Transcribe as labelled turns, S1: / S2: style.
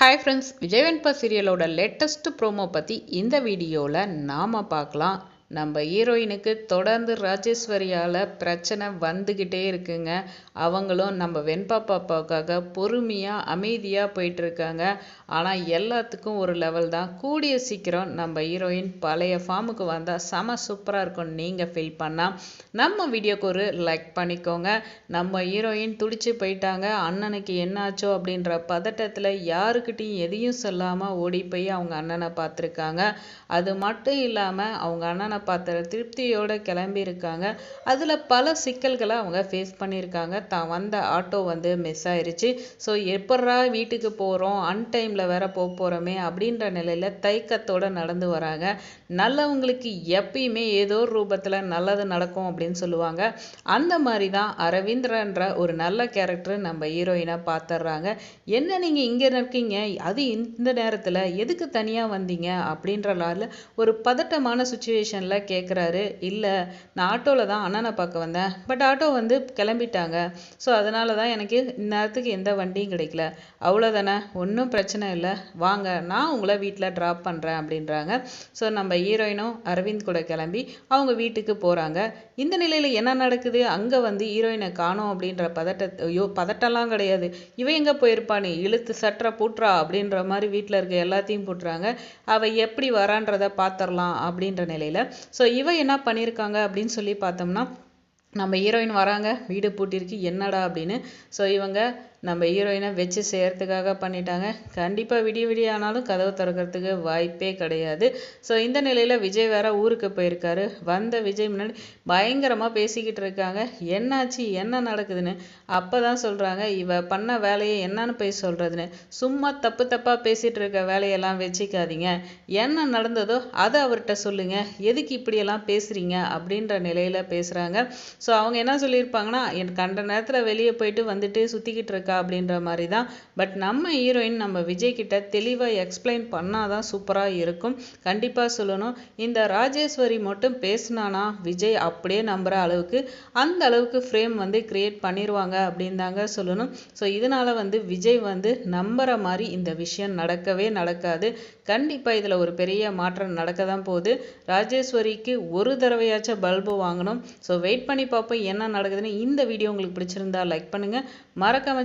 S1: Hi friends விஜய்வெண்பா சீரியலோட latest promo பற்றி இந்த வீடியோவில் நாம் பார்க்கலாம். நம்ம ஹீரோயினுக்கு தொடர்ந்து ராஜேஸ்வரியால் பிரச்சனை வந்துக்கிட்டே இருக்குங்க. அவங்களும் நம்ம வெண்பா பாப்பாவுக்காக பொறுமையாக அமைதியாக போயிட்டுருக்காங்க. ஆனால் எல்லாத்துக்கும் ஒரு லெவல் தான். கூடிய சீக்கிரம் நம்ம ஹீரோயின் பழைய ஃபார்முக்கு வந்தால் செம சூப்பராக இருக்கும். நீங்கள் ஃபீல் பண்ணால் நம்ம வீடியோக்கு ஒரு லைக் பண்ணிக்கோங்க. நம்ம ஹீரோயின் துடிச்சு போயிட்டாங்க. அண்ணனுக்கு என்னாச்சோ அப்படின்ற பதட்டத்தில் யாருக்கிட்டையும் எதையும் சொல்லாமல் ஓடி போய் அவங்க அண்ணனை பார்த்துருக்காங்க. அது மட்டும் இல்லாமல் அவங்க அண்ணனை பார்த்த திருப்தியோடு கிளம்பியிருக்காங்க. அதில் பல சிக்கல்களை அவங்க ஃபேஸ் பண்ணியிருக்காங்க. தான் வந்த ஆட்டோ வந்து மிஸ் ஆயிடுச்சு ஸோ எப்பட்றா வீட்டுக்கு போகிறோம் அன்டைமில் வேற போக போகிறோமே அப்படின்ற நிலையில் தைக்கத்தோடு நடந்து வராங்க. நல்லவங்களுக்கு எப்பயுமே ஏதோ ஒரு ரூபத்தில் நல்லது நடக்கும் அப்படின்னு சொல்லுவாங்க. அந்த மாதிரி தான் அரவிந்திரன்ற ஒரு நல்ல கேரக்டர் நம்ம ஹீரோயினை பார்த்துட்றாங்க என்ன நீங்கள் இங்கே இருக்கீங்க? அது இந்த நேரத்தில் எதுக்கு தனியாக வந்தீங்க? அப்படின்ற லாரில் ஒரு பதட்டமான சுச்சுவேஷனில் கேட்குறாரு இல்லை நான் ஆட்டோவில் தான் அண்ணனை பார்க்க வந்தேன். பட் ஆட்டோ வந்து கிளம்பிட்டாங்க. ஸோ அதனால தான் எனக்கு இந்நேரத்துக்கு எந்த வண்டியும் கிடைக்கல. அவ்வளோதானே ஒன்றும் பிரச்சனை இல்லை. வாங்க நான் உங்களை வீட்டில் ட்ராப் பண்ணுறேன் அப்படின்றாங்க. ஸோ நம்ம ஹீரோயினும் அரவிந்த் கூட கிளம்பி அவங்க வீட்டுக்கு போகிறாங்க இந்த நிலையில் என்ன நடக்குது? அங்கே வந்து ஹீரோயினை காணோம் அப்படின்ற பதட்ட ஐயோ பதட்டம்லாம் கிடையாது. இவன் எங்கே போயிருப்பானே இழுத்து சட்டரை பூட்டுறா அப்படின்ற மாதிரி வீட்டில் இருக்க எல்லாத்தையும் போட்டுறாங்க. அவள் எப்படி வரான்றதை பார்த்துடலாம் அப்படின்ற நிலையில் ஸோ இவ என்ன பண்ணியிருக்காங்க அப்படின்னு சொல்லி பார்த்தோம்னா நம்ம ஹீரோயின் வராங்க வீடு பூட்டிருக்கு என்னடா அப்படின்னு. ஸோ இவங்க நம்ம ஹீரோயினை வச்சு செய்கிறதுக்காக பண்ணிட்டாங்க. கண்டிப்பாக விடிய விடிய ஆனாலும் கதவு திறக்கிறதுக்கு வாய்ப்பே கிடையாது. ஸோ இந்த நிலையில் விஜய் வேற ஊருக்கு போயிருக்காரு. வந்த விஜய் முன்னாடி பயங்கரமாக பேசிக்கிட்டு இருக்காங்க. என்னாச்சு? என்ன நடக்குதுன்னு? அப்போ தான் சொல்கிறாங்க இவ பண்ண வேலையை என்னன்னு போய் சொல்கிறதுன்னு சும்மா தப்பு தப்பாக பேசிகிட்டு இருக்க வேலையெல்லாம் வச்சுக்காதீங்க. என்ன நடந்ததோ அதை அவர்கிட்ட சொல்லுங்கள் எதுக்கு இப்படியெல்லாம் பேசுகிறீங்க அப்படின்ற நிலையில் பேசுகிறாங்க ஸோ அவங்க என்ன சொல்லியிருப்பாங்கன்னா என் கண்ட நேரத்தில் வெளியே போயிட்டு வந்துட்டு சுற்றிக்கிட்டு இருக்க இருக்கா அப்படின்ற மாதிரி தான் பட் நம்ம ஹீரோயின் நம்ம விஜய் கிட்ட தெளிவாக எக்ஸ்பிளைன் பண்ணாதான் சூப்பராக இருக்கும். கண்டிப்பாக சொல்லணும். இந்த ராஜேஸ்வரி மட்டும் பேசினானா விஜய் அப்படியே நம்புகிற அளவுக்கு அந்த அளவுக்கு ஃப்ரேம் வந்து கிரியேட் பண்ணிடுவாங்க அப்படின்னு தாங்க சொல்லணும். ஸோ இதனால் வந்து விஜய் வந்து நம்புகிற மாதிரி இந்த விஷயம் நடக்கவே நடக்காது. கண்டிப்பாக இதில் ஒரு பெரிய மாற்றம் நடக்க தான் போகுது. ராஜேஸ்வரிக்கு ஒரு தடவையாச்சும் பல்பு வாங்கணும். ஸோ வெயிட் பண்ணி பார்ப்போம் என்ன நடக்குதுன்னு. இந்த வீடியோ உங்களுக்கு பிடிச்சிருந்தா லைக் பண்ணுங்கள் மறக்காம